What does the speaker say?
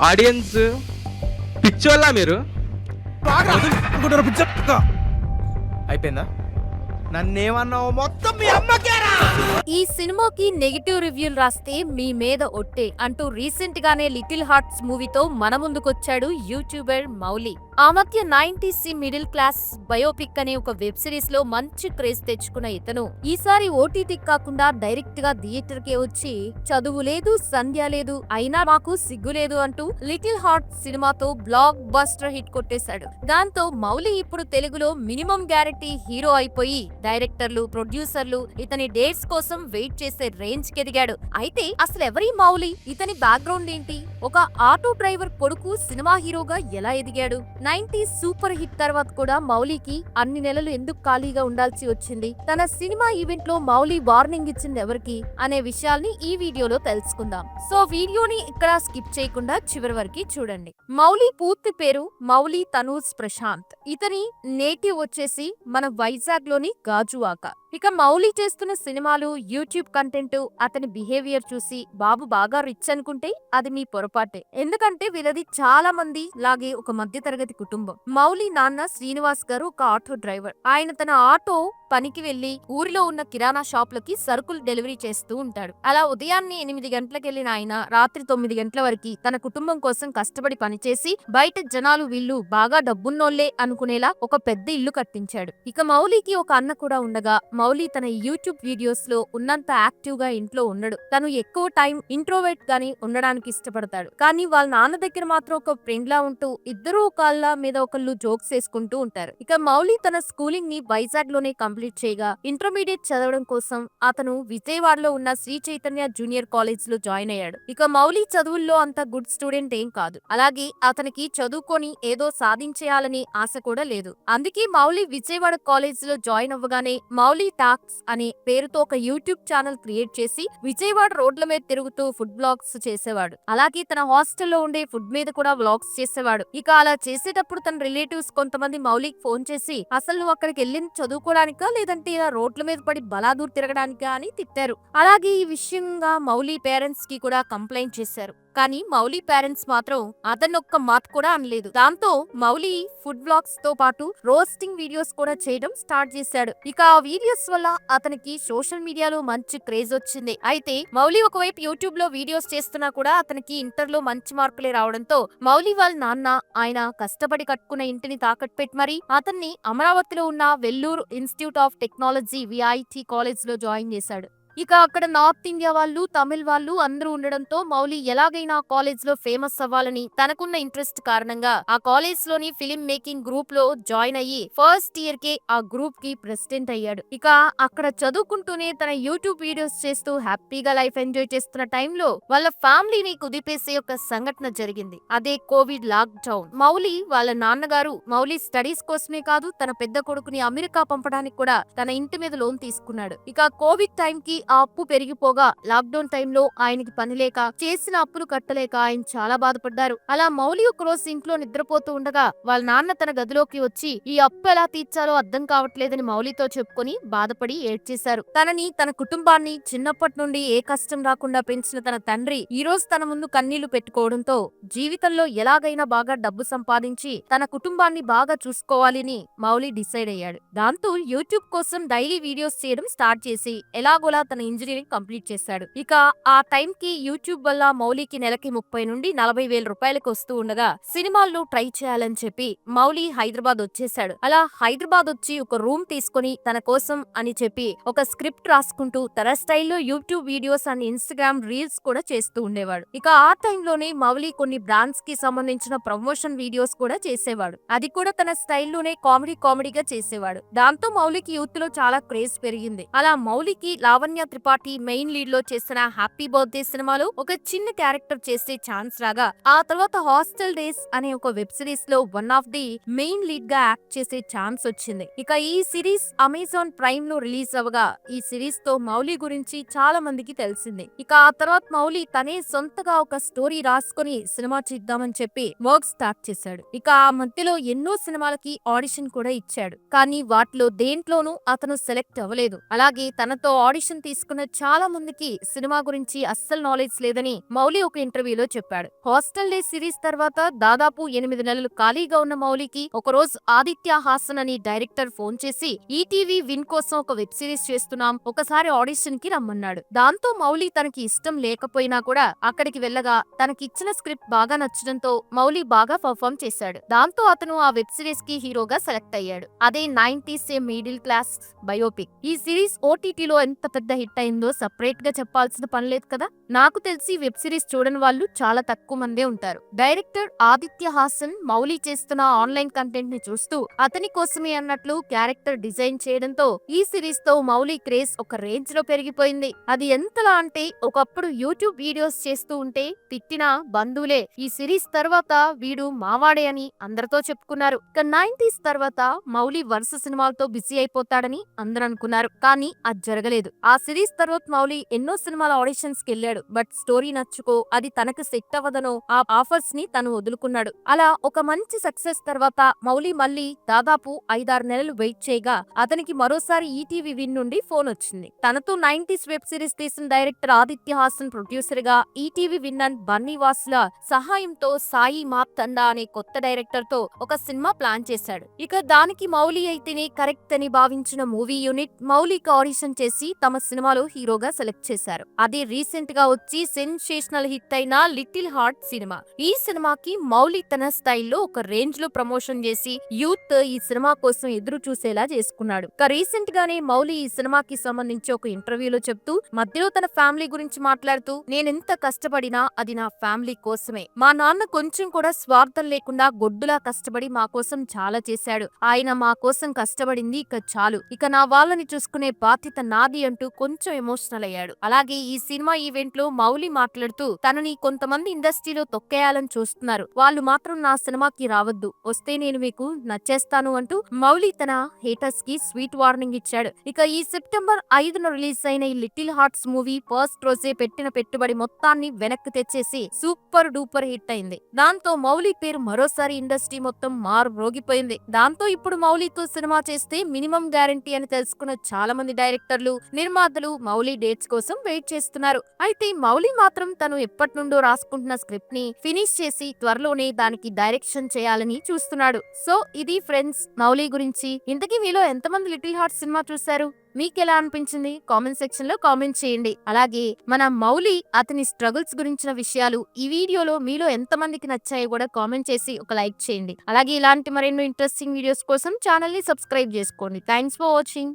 Audience పిచ్చోళ్ళ మీరు? అయిపోయిందా? నన్నేమన్నావు? మొత్తం మీ అమ్మకేరా! ఈ సినిమాకి నెగిటివ్ రివ్యూలు రాస్తే మీ మీద ఒట్టే అంటూ రీసెంట్ గానే లిటిల్ హార్ట్స్ మూవీతో మన ముందుకొచ్చాడు యూట్యూబర్ మౌలి. ఆ మధ్య నైన్టీస్ మిడిల్ క్లాస్ బయోపిక్ అనే ఒక వెబ్ సిరీస్లో మంచి క్రేజ్ తెచ్చుకున్న ఇతను ఈసారి ఓటీటీ కాకుండా డైరెక్ట్గా థియేటర్ కే వచ్చి చదువు లేదు సంధ్య లేదు అయినా మాకు సిగ్గు లేదు అంటూ లిటిల్ హార్ట్ సినిమాతో బ్లాక్ బస్టర్ హిట్ కొట్టేశాడు. దాంతో మౌలి ఇప్పుడు తెలుగులో మినిమం గ్యారెంటీ హీరో అయిపోయి డైరెక్టర్లు ప్రొడ్యూసర్లు ఇతని డేట్స్ కోసం వెయిట్ చేసే రేంజ్ కెదిగాడు ఎదిగాడు. అయితే అసలు ఎవరి మౌలి? ఇతని బ్యాక్గ్రౌండ్ ఏంటి? ఒక ఆటో డ్రైవర్ కొడుకు సినిమా హీరోగా ఎలా ఎదిగాడు? నైన్టీస్ సూపర్ హిట్ తర్వాత కూడా మౌలికి అన్ని నెలలు ఎందుకు ఖాళీగా ఉండాల్సి వచ్చింది? తన సినిమా ఈవెంట్లో మౌలి వార్నింగ్ ఇచ్చింది ఎవరికి? అనే విషయాల్ని ఈ వీడియోలో తెలుసుకుందాం. సో వీడియోని ఇక్కడ స్కిప్ చేయకుండా చివరి వరకు చూడండి. మౌలి పూర్తి పేరు మౌలి తనూజ్ ప్రశాంత్. ఇతని నేటివ్ వచ్చేసి మన వైజాగ్లోని గాజువాక ఇక మౌలి చేస్తున్న సినిమాలు యూట్యూబ్ కంటెంట్ అతని బిహేవియర్ చూసి బాబు బాగా రిచ్ అనుకుంటే అది మీ పొరపాటే. ఎందుకంటే వీళ్ళది చాలా మంది లాగే ఒక మధ్యతరగతి కుటుంబం. మౌలి నాన్న శ్రీనివాస్ గారు ఒక ఆటో డ్రైవర్. ఆయన తన ఆటో పనికి వెళ్ళి ఊరిలో ఉన్న కిరాణా షాపులకి సరుకులు డెలివరీ చేస్తూ ఉంటాడు. అలా ఉదయాన్నే ఎనిమిది గంటలకు వెళ్ళిన ఆయన రాత్రి తొమ్మిది గంటల వరకు తన కుటుంబం కోసం కష్టపడి పనిచేసి బయట జనాలు వీళ్ళు బాగా డబ్బున్నోళ్ళే అనుకునేలా ఒక పెద్ద ఇల్లు కట్టించాడు. ఇక మౌలికి ఒక అన్న కూడా ఉండగా మౌలి తన యూట్యూబ్ వీడియోస్లో ఉన్నంత యాక్టివ్గా ఇంట్లో ఉండడు. తను ఎక్కువ టైం ఇంట్రోవేట్ గాని ఉండడానికి ఇష్టపడతాడు. కానీ వాళ్ళ నాన్న దగ్గర మాత్రం ఒక ఫ్రెండ్ లా ఉంటూ ఇద్దరు ఒకళ్ళ మీద ఒకళ్ళు జోక్స్ వేసుకుంటూ ఉంటారు. ఇక మౌలి తన స్కూలింగ్ని వైజాగ్లోనే కంప్లీట్ చేయగా ఇంటర్మీడియట్ చదవడం కోసం అతను విజయవాడలో ఉన్న శ్రీ చైతన్య జూనియర్ కాలేజ్లో జాయిన్ అయ్యాడు. ఇక మౌలి చదువుల్లో అంత గుడ్ స్టూడెంట్ ఏం కాదు. అలాగే అతనికి చదువుకొని ఏదో సాధించేయాలని ఆశ కూడా లేదు. అందుకే మౌలి విజయవాడ కాలేజ్లో జాయిన్ అవ్వగానే మౌలి టాక్స్ అనే పేరుతో ఒక యూట్యూబ్ ఛానల్ క్రియేట్ చేసి విజయవాడ రోడ్ల మీద తిరుగుతూ ఫుడ్ బ్లాగ్స్ చేసేవాడు. అలాగే తన హాస్టల్లో ఉండే ఫుడ్ మీద కూడా బ్లాగ్స్ చేసేవాడు. ఇక అలా చేసే వచ్చేటప్పుడు తన రిలేటివ్స్ కొంతమంది మౌలికి ఫోన్ చేసి అసలు నువ్వు అక్కడికి వెళ్ళింది చదువుకోవడానికా? లేదంటే ఇలా రోడ్ల మీద పడి బలాదూర్ తిరగడానికా? అని తిట్టారు. అలాగే ఈ విషయంగా మౌలి పేరెంట్స్కి కూడా కంప్లైంట్ చేశారు. కానీ మౌలి పేరెంట్స్ మాత్రం అతనొక్క ఒక్క మాట కూడా అనలేదు. దాంతో మౌలి ఫుడ్ బ్లాగ్స్తో పాటు రోస్టింగ్ వీడియోస్ కూడా చేయడం స్టార్ట్ చేశాడు. ఇక ఆ వీడియోస్ వల్ల అతనికి సోషల్ మీడియాలో మంచి క్రేజ్ వచ్చింది. అయితే మౌలి ఒకవైపు యూట్యూబ్లో వీడియోస్ చేస్తున్నా కూడా అతనికి ఇంటర్లో మంచి మార్కులే రావడంతో మౌలి వాళ్ళ నాన్న ఆయన కష్టపడి కట్టుకున్న ఇంటిని తాకట్టు పెట్టి మరి అతన్ని అమరావతిలో ఉన్న Vellore institute of technology VIT కాలేజ్లో జాయిన్ చేశాడు. ఇక అక్కడ నార్త్ ఇండియా వాళ్ళు తమిళ్ వాళ్ళు అందరూ ఉండడంతో మౌలి ఎలాగైనా కాలేజ్లో ఫేమస్ అవ్వాలని తనకున్న ఇంట్రెస్ట్ కారణంగా ఆ కాలేజ్లోని ఫిలిం మేకింగ్ గ్రూప్లో జాయిన్ అయ్యి ఫస్ట్ ఇయర్ కే ఆ గ్రూప్కి ప్రెసిడెంట్ అయ్యాడు. ఇక అక్కడ చదువుకుంటూనే తన యూట్యూబ్ వీడియోస్ చేస్తూ హ్యాపీగా లైఫ్ ఎంజాయ్ చేస్తున్న టైంలో వాళ్ళ ఫ్యామిలీని కుదిపేసే ఒక సంఘటన జరిగింది. అదే కోవిడ్ లాక్ డౌన్ మౌలి వాళ్ళ నాన్నగారు మౌలి స్టడీస్ కోసమే కాదు తన పెద్ద కొడుకుని అమెరికా పంపడానికి కూడా తన ఇంటి మీద లోన్ తీసుకున్నాడు. ఇక కోవిడ్ టైం కి ఆ అప్పు పెరిగిపోగా లాక్డౌన్ టైంలో ఆయనకి పనిలేక చేసిన అప్పులు కట్టలేక ఆయన చాలా బాధపడ్డారు. అలా మౌలి ఒక రోజు ఇంట్లో నిద్రపోతూ ఉండగా వాళ్ళ నాన్న తన గదిలోకి వచ్చి ఈ అప్పు ఎలా తీర్చాలో అర్థం కావట్లేదని మౌలితో చెప్పుకొని బాధపడి ఏడ్చేశారు. తనని తన కుటుంబాన్ని చిన్నప్పటి నుండి ఏ కష్టం రాకుండా పెంచిన తన తండ్రి ఈ రోజు తన ముందు కన్నీళ్ళు పెట్టుకోవడంతో జీవితంలో ఎలాగైనా బాగా డబ్బు సంపాదించి తన కుటుంబాన్ని బాగా చూసుకోవాలని మౌలి డిసైడ్ అయ్యాడు. దాంతో యూట్యూబ్ కోసం డైలీ వీడియోస్ చేయడం స్టార్ట్ చేసి ఎలాగోలా తన ఇంజనీరింగ్ కంప్లీట్ చేశాడు. ఇక ఆ టైం కి యూట్యూబ్ వల్ల మౌలికి నెలకి ముప్పై నుండి నలభై వేల రూపాయలకు వస్తూ ఉండగా సినిమాల్లో ట్రై చేయాలని చెప్పి మౌలి హైదరాబాద్ వచ్చేసాడు అలా హైదరాబాద్ వచ్చి ఒక రూమ్ తీసుకొని తన కోసం అని చెప్పి ఒక స్క్రిప్ట్ రాసుకుంటూ తన స్టైల్లో YouTube videos and Instagram reels కూడా చేస్తూ ఉండేవాడు. ఇక ఆ టైంలోనే మౌలి కొన్ని బ్రాండ్స్కి సంబంధించిన ప్రమోషన్ వీడియోస్ కూడా చేసేవాడు. అది కూడా తన స్టైల్లోనే కామెడీ కామెడీగా చేసేవాడు. దాంతో మౌలికి యూత్లో చాలా క్రేజ్ పెరిగింది. అలా మౌలికి లావణ్య త్రిపాఠి మెయిన్ లీడ్లో చేసిన హ్యాపీ బర్త్డే సినిమాలో ఒక చిన్న క్యారెక్టర్ చేసే ఛాన్స్ రాగా ఆ తర్వాత హాస్టల్ డేస్ అనే ఒక వెబ్ సిరీస్లో వన్ ఆఫ్ ది మెయిన్ లీడ్గా యాక్ట్ చేసే ఛాన్స్ వచ్చింది. ఇక ఈ సిరీస్ అమెజాన్ ప్రైమ్లో రిలీజ్ అవగా ఈ సిరీస్తో మౌలి గురించి చాలా మందికి తెలిసింది. ఇక ఆ తర్వాత మౌలి తనే సొంతగా ఒక స్టోరీ రాసుకొని సినిమా చేద్దామని చెప్పి వర్క్ స్టార్ట్ చేశాడు. ఇక ఆ మధ్యలో ఎన్నో సినిమాలకి ఆడిషన్ కూడా ఇచ్చాడు. కానీ వాటిలో దేంట్లోనూ అతను సెలెక్ట్ అవ్వలేదు. అలాగే తనతో ఆడిషన్ తీసుకున్న చాలా మందికి సినిమా గురించి అస్సలు నాలెడ్జ్ లేదని మౌలి ఒక ఇంటర్వ్యూలో చెప్పాడు. హాస్టల్ డే సిరీస్ తర్వాత దాదాపు ఎనిమిది నెలలు ఖాళీగా ఉన్న మౌలికి ఒకరోజు ఆదిత్య హాసన్ అని డైరెక్టర్ ఫోన్ చేసి ఈటీవీ విన్ కోసం ఒక వెబ్ సిరీస్ చేస్తున్నాం ఒకసారి ఆడిషన్కి రమ్మన్నాడు. దాంతో మౌలి తనకి ఇష్టం లేకపోయినా కూడా అక్కడికి వెళ్ళగా తనకి ఇచ్చిన స్క్రిప్ట్ బాగా నచ్చడంతో మౌలి బాగా పర్ఫామ్ చేశాడు. దాంతో అతను ఆ వెబ్ సిరీస్కి హీరోగా సెలెక్ట్ అయ్యాడు. అదే nineties a middle class biopic. ఈ సిరీస్ ఓటీటీలో ఎంత పెద్ద హిట్ అయిందో సపరేట్గా చెప్పాల్సిన పని లేదు కదా? నాకు తెలిసి వెబ్ సిరీస్ చూడని వాళ్ళు చాలా తక్కువ మందే ఉంటారు. డైరెక్టర్ ఆదిత్య హాసన్ మౌలి చేస్తున్న ఆన్లైన్ కంటెంట్ని చూస్తూ అతని కోసమే అన్నట్లు క్యారెక్టర్ డిజైన్ చేయడంతో ఈ సిరీస్తో మౌలి క్రేజ్ ఒక రేంజ్లో పెరిగిపోయింది. అది ఎంతలా అంటే ఒకప్పుడు యూట్యూబ్ వీడియోస్ చేస్తూ ఉంటే తిట్టిన బంధువులే ఈ సిరీస్ తర్వాత వీడు మావాడే అని అందరితో చెప్పుకున్నారు. ఇక నైన్టీస్ తర్వాత మౌలి వరుస సినిమాలతో బిజీ అయిపోతాడని అందరూ అనుకున్నారు కానీ అది జరగలేదు. ఆ సిరీస్ తర్వాత మౌలి ఎన్నో సినిమాల ఆడిషన్స్కి వెళ్ళాడు బట్ స్టోరీ నచ్చుకో అది తనకు సెట్ అవ్వదనో ఆ ఆఫర్స్ని తను వదులుకున్నాడు. అలా ఒక మంచి సక్సెస్ తర్వాత మౌలి మళ్ళీ దాదాపు ఐదారు నెలలు వెయిట్ చేయగా అతనికి మరోసారి ఈటీవీ విన్ నుండి ఫోన్ వచ్చింది. తనతో నైన్టీస్ వెబ్ సిరీస్ తీసిన డైరెక్టర్ ఆదిత్య హాసన్ ప్రొడ్యూసర్గా ఈటీవీ విన్ అండ్ బన్నీవాస్ల సహాయంతో సాయి మాప్ తండా అనే కొత్త డైరెక్టర్తో ఒక సినిమా ప్లాన్ చేశాడు. ఇక దానికి మౌలి అయితేనే కరెక్ట్ అని భావించిన మూవీ యూనిట్ మౌలికి ఆడిషన్ చేసి తమ సినిమా సినిమాలో హీరోగా సెలెక్ట్ చేశారు. అది రీసెంట్గా వచ్చి సెన్సేషనల్ హిట్ అయిన లిటిల్ హార్ట్ సినిమా. ఈ సినిమాకి మౌలి తన స్టైల్లో ఒక రేంజ్లో ప్రమోషన్ చేసి యూత్ ఈ సినిమా కోసం ఎదురు చూసేలా చేసుకున్నాడు. ఇక రీసెంట్ గానే మౌలి ఈ సినిమాకి సంబంధించి ఒక ఇంటర్వ్యూలో చెప్తూ మధ్యలో తన ఫ్యామిలీ గురించి మాట్లాడుతూ నేనెంత కష్టపడినా అది నా ఫ్యామిలీ కోసమే. మా నాన్న కొంచెం కూడా స్వార్థం లేకుండా గొడ్డులా కష్టపడి మా కోసం చాలా చేశాడు. ఆయన మా కోసం కష్టపడింది ఇక చాలు. ఇక నా వాళ్ళని చూసుకునే బాధ్యత నాది అంటూ కొంచెం ఎమోషనల్ అయ్యాడు. అలాగే ఈ సినిమా ఈవెంట్లో మౌలి మాట్లాడుతూ తనని కొంతమంది ఇండస్ట్రీలో తొక్కేయాలని చూస్తున్నారు. వాళ్ళు మాత్రం నా సినిమాకి రావద్దు. వస్తే నేను మీకు నచ్చేస్తాను అంటూ మౌలి తన హేటర్స్కి స్వీట్ వార్నింగ్ ఇచ్చాడు. ఇక ఈ సెప్టెంబర్ ఐదున రిలీజ్ అయిన ఈ లిటిల్ హార్ట్స్ మూవీ ఫస్ట్ రోజే పెట్టిన పెట్టుబడి మొత్తాన్ని వెనక్కి తెచ్చేసి సూపర్ డూపర్ హిట్ అయింది. దాంతో మౌలి పేరు మరోసారి ఇండస్ట్రీ మొత్తం మారు రోగిపోయింది. దాంతో ఇప్పుడు మౌలితో సినిమా చేస్తే మినిమం గ్యారంటీ అని తెలుసుకున్న చాలా మంది డైరెక్టర్లు నిర్మాత నిర్మాతలు మౌలి డేట్స్ కోసం వెయిట్ చేస్తున్నారు. అయితే మౌలి మాత్రం తను ఎప్పటి నుండో రాసుకుంటున్న స్క్రిప్ట్ని ఫినిష్ చేసి త్వరలోనే దానికి డైరెక్షన్ చేయాలని చూస్తున్నాడు. సో ఇది ఫ్రెండ్స్ మౌలి గురించి. ఇంతకీ మీలో ఎంతమంది లిటిల్ హార్ట్ సినిమా చూశారు? మీకెలా అనిపించింది? కామెంట్ సెక్షన్లో కామెంట్ చేయండి. అలాగే మన మౌలి అతని స్ట్రగుల్స్ గురించిన విషయాలు ఈ వీడియోలో మీలో ఎంతమందికి నచ్చాయో కూడా కామెంట్ చేసి ఒక లైక్ చేయండి. అలాగే ఇలాంటి మరెన్నో ఇంట్రెస్టింగ్ వీడియోస్ కోసం ఛానల్ని సబ్స్క్రైబ్ చేసుకోండి. Thanks for watching.